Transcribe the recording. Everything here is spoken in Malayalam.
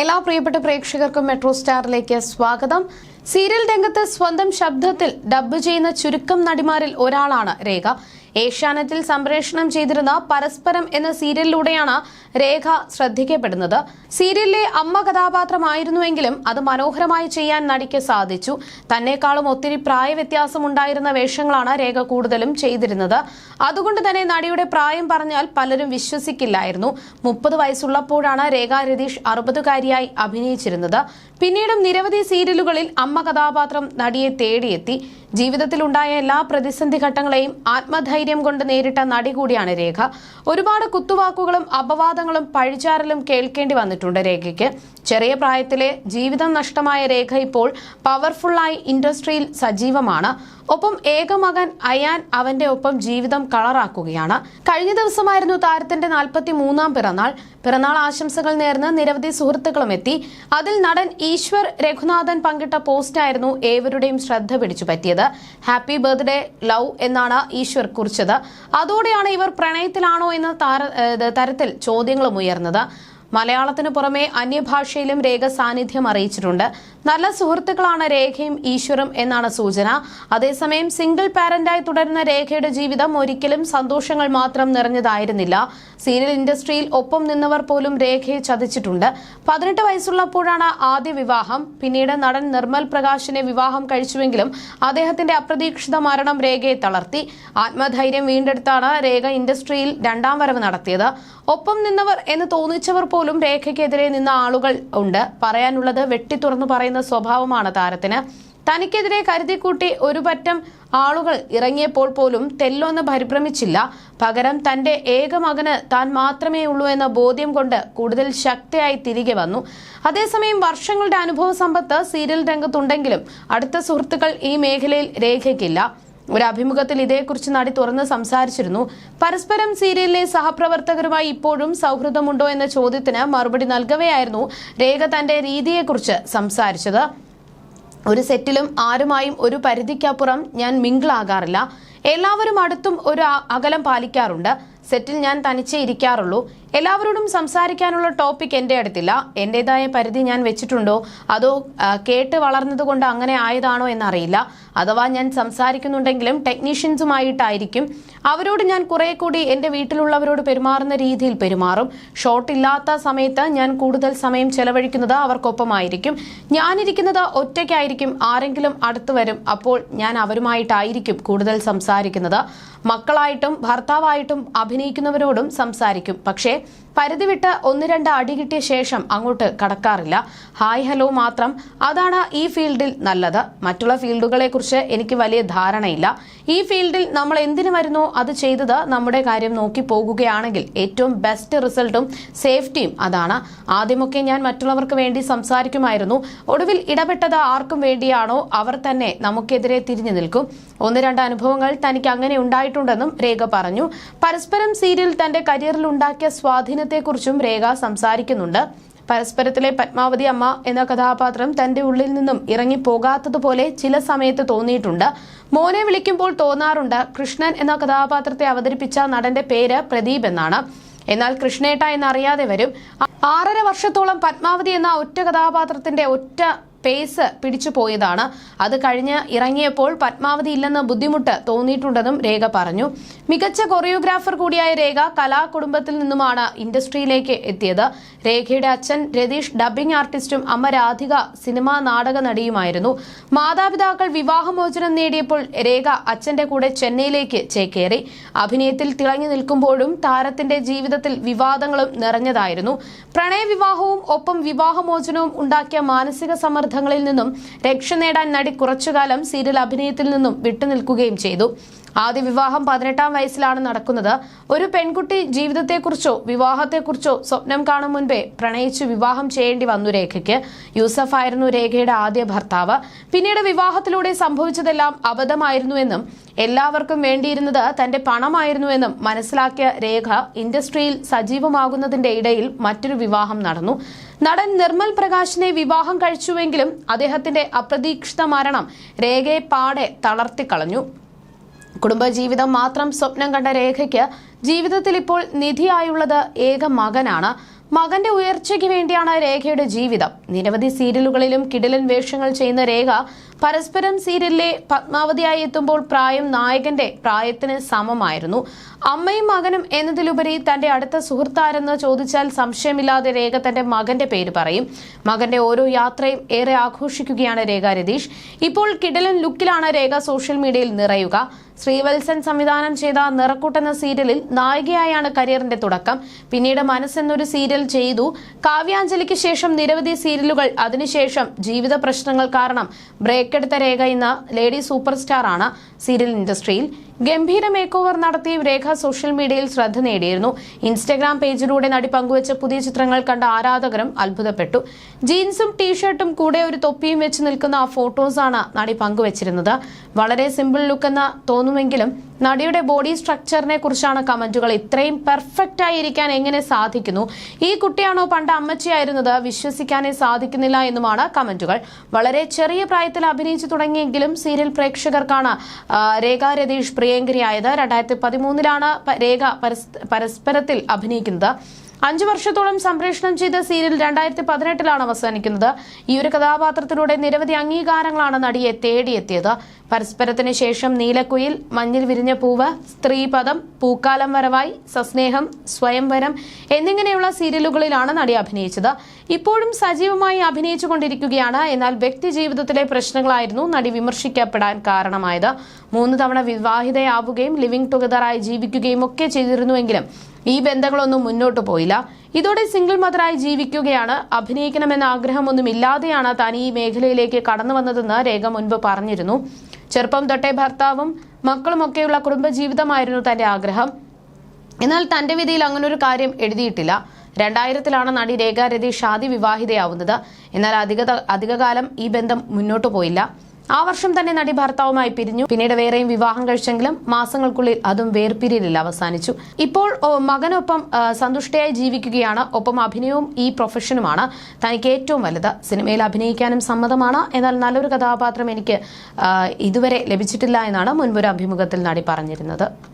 എല്ലാ പ്രിയപ്പെട്ട പ്രേക്ഷകർക്കും മെട്രോ സ്റ്റാറിലേക്ക് സ്വാഗതം. സീരിയൽ രംഗത്ത് സ്വന്തം ശബ്ദത്തിൽ ഡബ്ബ് ചെയ്യുന്ന ചുരുക്കം നടിമാരിൽ ഒരാളാണ് രേഖ. ഏഷ്യാനെറ്റിൽ സംപ്രേഷണം ചെയ്തിരുന്ന പരസ്പരം എന്ന സീരിയലിലൂടെയാണ് രേഖ ശ്രദ്ധിക്കപ്പെടുന്നത്. സീരിയലിലെ അമ്മ കഥാപാത്രമായിരുന്നുവെങ്കിലും അത് മനോഹരമായി ചെയ്യാൻ നടിക്ക് സാധിച്ചു. തന്നെക്കാളും ഒത്തിരി പ്രായവ്യത്യാസമുണ്ടായിരുന്ന വേഷങ്ങളാണ് രേഖ കൂടുതലും ചെയ്തിരുന്നത്. അതുകൊണ്ട് തന്നെ നടിയുടെ പ്രായം പറഞ്ഞാൽ പലരും വിശ്വസിക്കില്ലായിരുന്നു. മുപ്പത് വയസ്സുള്ളപ്പോഴാണ് രേഖ രതീഷ് അറുപതുകാരിയായി അഭിനയിച്ചിരുന്നത്. പിന്നീടും നിരവധി സീരിയലുകളിൽ അമ്മ കഥാപാത്രം നടിയെ തേടിയെത്തി. ജീവിതത്തിലുണ്ടായ എല്ലാ പ്രതിസന്ധി ഘട്ടങ്ങളെയും ആത്മധൈര്യം കൊണ്ട് നേരിട്ട നടി കൂടിയാണ് രേഖ. ഒരുപാട് കുത്തുവാക്കുകളും അപവാദങ്ങളും പഴിചാരലും കേൾക്കേണ്ടി വന്നിട്ടുണ്ട് രേഖയ്ക്ക്. ചെറിയ പ്രായത്തിലെ ജീവിതം നഷ്ടമായ രേഖ ഇപ്പോൾ പവർഫുള്ളായി ഇൻഡസ്ട്രിയിൽ സജീവമാണ്. ഒപ്പം ഏകമകൻ അയാൻ അവന്റെ ഒപ്പം ജീവിതം കളറാക്കുകയാണ്. കഴിഞ്ഞ ദിവസമായിരുന്നു താരത്തിന്റെ നാൽപ്പത്തി മൂന്നാം പിറന്നാൾ. പിറന്നാൾ ആശംസകൾ നേർന്ന് നിരവധി സുഹൃത്തുക്കളും എത്തി. അതിൽ നടൻ ഈശ്വർ രഘുനാഥൻ പങ്കിട്ട പോസ്റ്റായിരുന്നു ഏവരുടെയും ശ്രദ്ധ പിടിച്ചു പറ്റിയത് ഹാപ്പി ബർത്ത്ഡേ ലവ് എന്നാണ് ഈശ്വർ കുറിച്ചത് അതോടെയാണ് ഇവർ പ്രണയത്തിലാണോ എന്ന താര- തരത്തിൽ ചോദ്യങ്ങളും ഉയർന്നത്. മലയാളത്തിന് പുറമെ അന്യഭാഷയിലും രേഖ സാന്നിധ്യം അറിയിച്ചിട്ടുണ്ട്. നല്ല സുഹൃത്തുക്കളാണ് രേഖയും ഈശ്വറും എന്നാണ് സൂചന. അതേസമയം സിംഗിൾ പാരന്റായി തുടരുന്ന രേഖയുടെ ജീവിതം ഒരിക്കലും സന്തോഷങ്ങൾ മാത്രം നിറഞ്ഞതായിരുന്നില്ല. സീരിയൽ ഇൻഡസ്ട്രിയിൽ ഒപ്പം നിന്നവർ പോലും രേഖയെ ചതിച്ചിട്ടുണ്ട്. പതിനെട്ട് വയസ്സുള്ളപ്പോഴാണ് ആദ്യ വിവാഹം. പിന്നീട് നടൻ നിർമ്മൽ പ്രകാശിനെ വിവാഹം കഴിച്ചുവെങ്കിലും അദ്ദേഹത്തിന്റെ അപ്രതീക്ഷിത മരണം രേഖയെ തളർത്തി. ആത്മധൈര്യം വീണ്ടെടുത്താണ് രേഖ ഇൻഡസ്ട്രിയിൽ രണ്ടാം വരവ് നടത്തിയത്. ഒപ്പം നിന്നവർ എന്ന് തോന്നിച്ചവർ പോലും രേഖയ്ക്കെതിരെ നിന്ന ആളുകൾ ഉണ്ട്. പറയാനുള്ളത് വെട്ടി തുറന്നു പറയുന്ന സ്വഭാവമാണ് താരത്തിന്. തനിക്കെതിരെ കരുതിക്കൂട്ടി ഒരു പറ്റം ആളുകൾ ഇറങ്ങിയപ്പോൾ പോലും തെല്ലൊന്ന് പരിഭ്രമിച്ചില്ല. പകരം തന്റെ ഏക മകന് താൻ മാത്രമേ ഉള്ളൂ എന്ന ബോധ്യം കൊണ്ട് കൂടുതൽ ശക്തിയായി തിരികെ വന്നു. അതേസമയം വർഷങ്ങളുടെ അനുഭവ സമ്പത്ത് സീരിയൽ രംഗത്തുണ്ടെങ്കിലും അടുത്ത സുഹൃത്തുക്കൾ ഈ മേഖലയിൽ രേഖയ്ക്കില്ല. ഒരു അഭിമുഖത്തിൽ ഇതേക്കുറിച്ച് നടി തുറന്ന് സംസാരിച്ചിരുന്നു. പരസ്പരം സീരിയലിലെ സഹപ്രവർത്തകരുമായി ഇപ്പോഴും സൗഹൃദമുണ്ടോ എന്ന ചോദ്യത്തിന് മറുപടി നൽകവെയായിരുന്നു രേഖ തന്റെ രീതിയെക്കുറിച്ച് സംസാരിച്ചത്. ഒരു സെറ്റിലും ആരുമായും ഒരു പരിധിക്കപ്പുറം ഞാൻ മിങ്കിളാകാറില്ല. എല്ലാവരും അടുത്തും ഒരു അകലം പാലിക്കാറുണ്ട്. സെറ്റിൽ ഞാൻ തനിച്ചേ ഇരിക്കാറുള്ളൂ. എല്ലാവരോടും സംസാരിക്കാനുള്ള ടോപ്പിക് എന്റെ അടുത്തില്ല. എന്റെതായ പരിധി ഞാൻ വെച്ചിട്ടുണ്ടോ? അതോ കേട്ട് വളർന്നതുകൊണ്ട് അങ്ങനെ ആയതാണോ എന്നറിയില്ല. അഥവാ ഞാൻ സംസാരിക്കുന്നുണ്ടെങ്കിലും ടെക്നീഷ്യൻസുമായിട്ടായിരിക്കും. അവരോട് ഞാൻ കുറെ കൂടി എന്റെ വീട്ടിലുള്ളവരോട് പെരുമാറുന്ന രീതിയിൽ പെരുമാറും. ഷോട്ട് ഇല്ലാത്ത സമയത്ത് ഞാൻ കൂടുതൽ സമയം ചെലവഴിക്കുന്നത് അവർക്കൊപ്പമായിരിക്കും. ഞാനിരിക്കുന്നത് ഒറ്റയ്ക്കായിരിക്കും. ആരെങ്കിലും അടുത്ത് വരും. അപ്പോൾ ഞാൻ അവരുമായിട്ടായിരിക്കും കൂടുതൽ സംസാരിക്കുന്നത്. മക്കളായിട്ടും ഭർത്താവായിട്ടും അഭിനയിക്കുന്നവരോടും സംസാരിക്കും. പക്ഷേ പരിധി വിട്ട് ഒന്ന് രണ്ട് അടി കിട്ടിയ ശേഷം അങ്ങോട്ട് കടക്കാറില്ല. ഹായ് ഹലോ മാത്രം. അതാണ് ഈ ഫീൽഡിൽ നല്ലത്. മറ്റുള്ള ഫീൽഡുകളെ കുറിച്ച് എനിക്ക് വലിയ ധാരണയില്ല. ഈ ഫീൽഡിൽ നമ്മൾ എന്തിനു വരുന്നോ? അത് ചെയ്തത് നമ്മുടെ കാര്യം നോക്കി പോകുകയാണെങ്കിൽ ഏറ്റവും ബെസ്റ്റ് റിസൾട്ടും സേഫ്റ്റിയും അതാണ്. ആദ്യമൊക്കെ ഞാൻ മറ്റുള്ളവർക്ക് വേണ്ടി സംസാരിക്കുമായിരുന്നു. ഒടുവിൽ ഇടപെട്ടത് ആർക്കും വേണ്ടിയാണോ? അവർ തന്നെ നമുക്കെതിരെ തിരിഞ്ഞു നിൽക്കും. ഒന്ന് രണ്ട് അനുഭവങ്ങൾ തനിക്ക് അങ്ങനെ ഉണ്ടായിട്ടുണ്ടെന്നും രേഖ പറഞ്ഞു. പരസ്പരം സീരിയൽ തന്റെ കരിയറിൽ ഉണ്ടാക്കിയ സ്വാധീനത്തെക്കുറിച്ചും രേഖ സംസാരിക്കുന്നുണ്ട്. പരസ്പരത്തിലെ പത്മാവതി അമ്മ എന്ന കഥാപാത്രം തന്റെ ഉള്ളിൽ നിന്നും ഇറങ്ങി പോകാത്തതുപോലെ ചില സമയത്ത് തോന്നിയിട്ടുണ്ട്. മോനെ വിളിക്കുമ്പോൾ തോന്നാറുണ്ട് കൃഷ്ണൻ എന്ന കഥാപാത്രത്തെ അവതരിപ്പിച്ച നടന്റെ പേര് പ്രദീപ് എന്നാണ്. എന്നാൽ കൃഷ്ണേട്ട എന്നറിയാതെ വരും. ആറര വർഷത്തോളം പത്മാവതി എന്ന ഒറ്റ കഥാപാത്രത്തിന്റെ ഒറ്റ പേസ് പിടിച്ചു പോയതാണ്. അത് കഴിഞ്ഞ് ഇറങ്ങിയപ്പോൾ പത്മാവതി ഇല്ലെന്ന ബുദ്ധിമുട്ട് തോന്നിയിട്ടുണ്ടെന്നും രേഖ പറഞ്ഞു. മികച്ച കൊറിയോഗ്രാഫർ കൂടിയായ രേഖ കലാകുടുംബത്തിൽ നിന്നുമാണ് ഇൻഡസ്ട്രിയിലേക്ക് എത്തിയത്. രേഖയുടെ അച്ഛൻ രതീഷ് ഡബ്ബിംഗ് ആർട്ടിസ്റ്റും അമ്മ രാധിക സിനിമാ നാടക നടിയുമായിരുന്നു. മാതാപിതാക്കൾ വിവാഹമോചനം നേടിയപ്പോൾ രേഖ അച്ഛന്റെ കൂടെ ചെന്നൈയിലേക്ക് ചേക്കേറി. അഭിനയത്തിൽ തിളങ്ങി നിൽക്കുമ്പോഴും താരത്തിന്റെ ജീവിതത്തിൽ വിവാദങ്ങളും നിറഞ്ഞതായിരുന്നു. പ്രണയവിവാഹവും ഒപ്പം വിവാഹമോചനവും ഉണ്ടാക്കിയ മാനസിക സമ്മർദ്ദങ്ങളിൽ നിന്നും രക്ഷ നേടാൻ നടി കുറച്ചുകാലം സീരിയൽ അഭിനയത്തിൽ നിന്നും വിട്ടുനിൽക്കുകയും ചെയ്തു. ആദ്യ വിവാഹം പതിനെട്ടാം വയസ്സിലാണ് നടക്കുന്നത്. ഒരു പെൺകുട്ടി ജീവിതത്തെക്കുറിച്ചോ വിവാഹത്തെക്കുറിച്ചോ സ്വപ്നം കാണും മുൻപേ പ്രണയിച്ചു വിവാഹം ചെയ്യേണ്ടി വന്നു രേഖയ്ക്ക്. യൂസഫ് ആയിരുന്നു രേഖയുടെ ആദ്യ ഭർത്താവ്. പിന്നീട് വിവാഹത്തിലൂടെ സംഭവിച്ചതെല്ലാം അബദ്ധമായിരുന്നുവെന്നും എല്ലാവർക്കും വേണ്ടിയിരുന്നത് തന്റെ പണമായിരുന്നുവെന്നും മനസ്സിലാക്കിയ രേഖ ഇൻഡസ്ട്രിയിൽ സജീവമാകുന്നതിന്റെ ഇടയിൽ മറ്റൊരു വിവാഹം നടന്നു. നടൻ നിർമ്മൽ പ്രകാശിനെ വിവാഹം കഴിച്ചുവെങ്കിലും അദ്ദേഹത്തിന്റെ അപ്രതീക്ഷിത മരണം രേഖയെ പാടെ തളർത്തിക്കളഞ്ഞു കുടുംബജീവിതം മാത്രം സ്വപ്നം കണ്ട രേഖയ്ക്ക് ജീവിതത്തിൽ ഇപ്പോൾ നിധിയായുള്ളത് ഏക മകനാണ്. മകന്റെ ഉയർച്ചയ്ക്ക് വേണ്ടിയാണ് രേഖയുടെ ജീവിതം. നിരവധി സീരിയലുകളിലും കിടിലൻ വേഷങ്ങൾ ചെയ്യുന്ന രേഖ പരസ്പരം സീരിയലിലെ പത്മാവതിയായി എത്തുമ്പോൾ പ്രായം നായകന്റെ പ്രായത്തിന് സമമായിരുന്നു. അമ്മയും മകനും എന്നതിലുപരി തന്റെ അടുത്ത സുഹൃത്താരെന്ന് ചോദിച്ചാൽ സംശയമില്ലാതെ രേഖ തന്റെ മകന്റെ പേര് പറയും. മകന്റെ ഓരോ യാത്രയും ഏറെ ആഘോഷിക്കുകയാണ് രേഖ രതീഷ്. ഇപ്പോൾ കിടലൻ ലുക്കിലാണ് രേഖ സോഷ്യൽ മീഡിയയിൽ നിറയുക. ശ്രീവത്സൻ സംവിധാനം ചെയ്ത നിറക്കൂട്ട് എന്ന സീരിയലിൽ നായികയായാണ് കരിയറിന്റെ തുടക്കം. പിന്നീട് മനസ്സെന്നൊരു സീരിയൽ ചെയ്തു. കാവ്യാഞ്ജലിക്ക് ശേഷം നിരവധി സീരിയലുകൾ. അതിനുശേഷം ജീവിത പ്രശ്നങ്ങൾ കാരണം ബ്രേക്ക് എടുത്ത രേഖ ഇന്ന് ലേഡി സൂപ്പർ സ്റ്റാർ ആണ് സീരിയൽ ഇൻഡസ്ട്രിയിൽ. ഗംഭീര മേക്ക് ഓവർ നടത്തി രേഖ സോഷ്യൽ മീഡിയയിൽ ശ്രദ്ധ നേടിയിരുന്നു. ഇൻസ്റ്റഗ്രാം പേജിലൂടെ നടി പങ്കുവച്ച പുതിയ ചിത്രങ്ങൾ കണ്ട ആരാധകരും അത്ഭുതപ്പെട്ടു. ജീൻസും ടീഷർട്ടും കൂടെ ഒരു തൊപ്പിയും വെച്ച് നിൽക്കുന്ന ആ ഫോട്ടോസാണ് നടി പങ്കുവച്ചിരുന്നത്. വളരെ സിമ്പിൾ ലുക്ക് എന്ന് തോന്നുമെങ്കിലും നടിയുടെ ബോഡി സ്ട്രക്ചറിനെ കുറിച്ചാണ് കമന്റുകൾ. ഇത്രയും പെർഫെക്റ്റ് ആയിരിക്കാൻ എങ്ങനെ സാധിക്കുന്നു? ഈ കുട്ടിയാണോ പണ്ട് അമ്മച്ചിയായിരുന്നത്? വിശ്വസിക്കാനേ സാധിക്കുന്നില്ല എന്നുമാണ് കമന്റുകൾ. വളരെ ചെറിയ പ്രായത്തിൽ അഭിനയിച്ചു തുടങ്ങിയെങ്കിലും സീരിയൽ പ്രേക്ഷകർക്കാണ് രേഖ രതീഷ് പ്രിയങ്കരിയായത്. രണ്ടായിരത്തി പതിമൂന്നിലാണ് രേഖ പരസ്പരത്തിൽ അഭിനയിക്കുന്നത്. അഞ്ചു വർഷത്തോളം സംപ്രേഷണം ചെയ്ത സീരിയൽ രണ്ടായിരത്തി പതിനെട്ടിലാണ് അവസാനിക്കുന്നത്. ഈ ഒരു കഥാപാത്രത്തിലൂടെ നിരവധി അംഗീകാരങ്ങളാണ് നടിയെ തേടിയെത്തിയത്. പരസ്പരത്തിന് ശേഷം നീലക്കുയിൽ മഞ്ഞിൽ വിരിഞ്ഞ പൂവ് സ്ത്രീപദം പൂക്കാലം വരവായി സസ്നേഹം സ്വയംവരം എന്നിങ്ങനെയുള്ള സീരിയലുകളിലാണ് നടി അഭിനയിച്ചത്. ഇപ്പോഴും സജീവമായി അഭിനയിച്ചു കൊണ്ടിരിക്കുകയാണ് എന്നാൽ വ്യക്തി ജീവിതത്തിലെ പ്രശ്നങ്ങളായിരുന്നു നടി വിമർശിക്കപ്പെടാൻ കാരണമായത്. മൂന്ന് തവണ വിവാഹിതയാവുകയും ലിവിംഗ് ടുഗദറായി ജീവിക്കുകയും ഒക്കെ ചെയ്തിരുന്നുവെങ്കിലും ഈ ബന്ധങ്ങളൊന്നും മുന്നോട്ടു പോയില്ല. ഇതോടെ സിംഗിൾ മദറായി ജീവിക്കുകയാണ്. അഭിനയിക്കണമെന്ന ആഗ്രഹമൊന്നും ഇല്ലാതെയാണ് താൻ ഈ മേഖലയിലേക്ക് കടന്നു വന്നതെന്ന് രേഖ മുൻപ് പറഞ്ഞിരുന്നു. ചെറുപ്പം തൊട്ടേ ഭർത്താവും മക്കളുമൊക്കെയുള്ള കുടുംബജീവിതമായിരുന്നു തന്റെ ആഗ്രഹം. എന്നാൽ തന്റെ വിധിയിൽ ഒരു കാര്യം എഴുതിയിട്ടില്ല. രണ്ടായിരത്തിലാണ് നടി രേഖ ആദ്യ വിവാഹിതയാവുന്നത്. എന്നാൽ അധിക അധികകാലം ഈ ബന്ധം മുന്നോട്ടു പോയില്ല. ആ വർഷം തന്നെ നടി ഭർത്താവുമായി പിരിഞ്ഞു. പിന്നീട് വേറെയും വിവാഹം കഴിച്ചെങ്കിലും മാസങ്ങൾക്കുള്ളിൽ അതും വേർപിരിയലിൽ അവസാനിച്ചു. ഇപ്പോൾ മകനൊപ്പം സന്തുഷ്ടയായി ജീവിക്കുകയാണ്. ഒപ്പം അഭിനയവും ഈ പ്രൊഫഷനുമാണ്. തനിക്ക് ഏറ്റവും വലുത്. സിനിമയിൽ അഭിനയിക്കാനും സമ്മതമാണ്. എന്നാൽ നല്ലൊരു കഥാപാത്രം എനിക്ക് ഇതുവരെ ലഭിച്ചിട്ടില്ല എന്നാണ് മുൻപൊരു അഭിമുഖത്തിൽ നടി പറഞ്ഞിരുന്നത്.